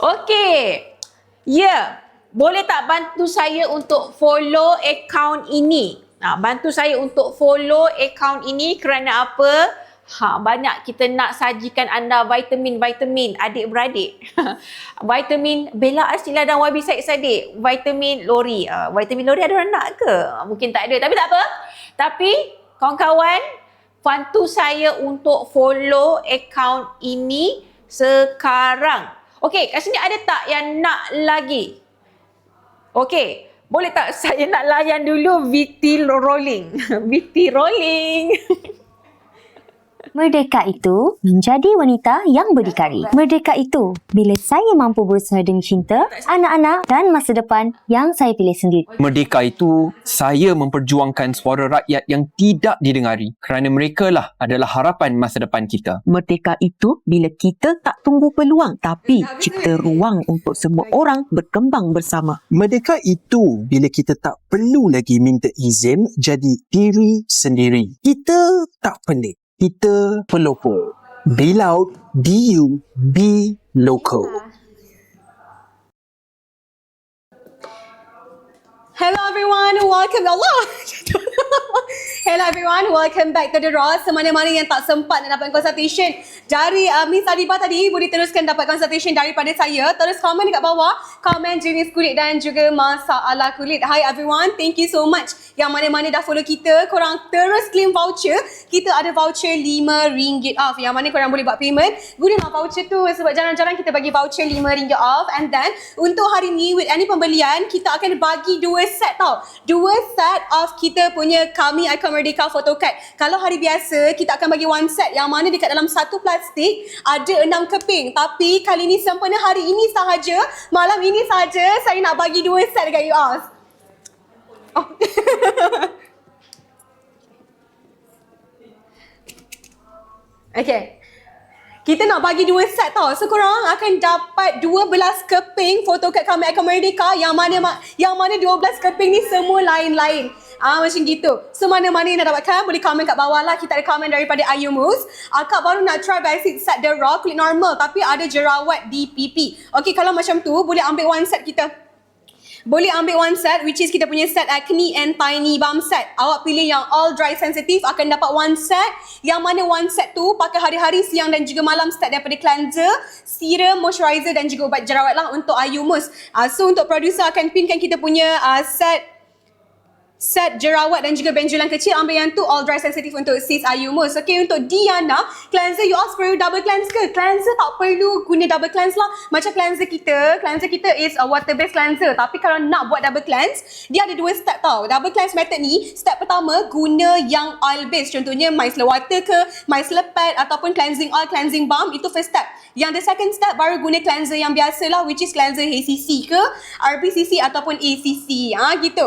Okey. Ya, boleh tak bantu saya untuk follow account ini? Ha, bantu saya untuk follow account ini kerana apa? Ha, banyak kita nak sajikan anda vitamin-vitamin adik-beradik. vitamin Bella Asila dan YB Said Sadiq. Vitamin Lori. Uh, vitamin Lori ada orang nak ke? Ah, Mungkin tak ada. Tapi tak apa. Tapi kawan-kawan, bantu saya untuk follow account ini sekarang. Okey, kat sini ada tak yang nak lagi? Okey, boleh tak saya nak layan dulu VT rolling. VT rolling. Merdeka itu menjadi wanita yang berdikari. Merdeka itu bila saya mampu berusaha demi cinta, anak-anak dan masa depan yang saya pilih sendiri. Merdeka itu saya memperjuangkan suara rakyat yang tidak didengari kerana mereka lah adalah harapan masa depan kita. Merdeka itu bila kita tak tunggu peluang tapi cipta ruang untuk semua orang berkembang bersama. Merdeka itu bila kita tak perlu lagi minta izin jadi diri sendiri. Kita tak pelik. Kita pelopor. Be loud, be you, be local. Hello everyone, welcome Allah. Hello everyone, welcome back to The Raw. Semana-mana yang tak sempat nak dapat consultation dari uh, Miss Adiba tadi boleh teruskan dapat consultation daripada saya. Terus komen dekat bawah, komen jenis kulit dan juga masalah kulit. Hi everyone, thank you so much yang mana-mana dah follow kita. Korang terus claim voucher. Kita ada voucher RM5 off. Yang mana korang boleh buat payment. Gunalah voucher tu sebab jarang-jarang kita bagi voucher RM5 off. And then untuk hari ni with any pembelian kita akan bagi dua set tau. Dua set of kita punya kami Icon Merdeka photo card. Kalau hari biasa kita akan bagi one set yang mana dekat dalam satu plastik ada enam keping. Tapi kali ni sempena hari ini sahaja, malam ini sahaja saya nak bagi dua set dekat you all. Oh. okay. Kita nak bagi dua set tau. So korang akan dapat 12 keping photocard kami Icon Merdeka yang mana ma- yang mana 12 keping ni semua lain-lain. Ah macam gitu. So mana-mana yang nak dapatkan boleh komen kat bawah lah. Kita ada komen daripada Ayu Mus. Akak baru nak try basic set the raw kulit normal tapi ada jerawat di pipi. Okay kalau macam tu boleh ambil one set kita. Boleh ambil one set which is kita punya set acne and tiny balm set. Awak pilih yang all dry sensitive akan dapat one set. Yang mana one set tu pakai hari-hari siang dan juga malam start daripada cleanser, serum, moisturizer dan juga ubat jerawat lah untuk Ayu Mus. Uh, so untuk producer akan pinkan kita punya uh, set set jerawat dan juga benjolan kecil ambil yang tu all dry sensitive untuk sis Mus. Okay untuk Diana, cleanser you all perlu double cleanse ke? Cleanser tak perlu guna double cleanse lah. Macam cleanser kita, cleanser kita is a water based cleanser. Tapi kalau nak buat double cleanse, dia ada dua step tau. Double cleanse method ni, step pertama guna yang oil based. Contohnya micellar water ke, micellar pad ataupun cleansing oil, cleansing balm, itu first step. Yang the second step baru guna cleanser yang biasa lah which is cleanser HCC ke, RBCC ataupun ACC. Ha, gitu.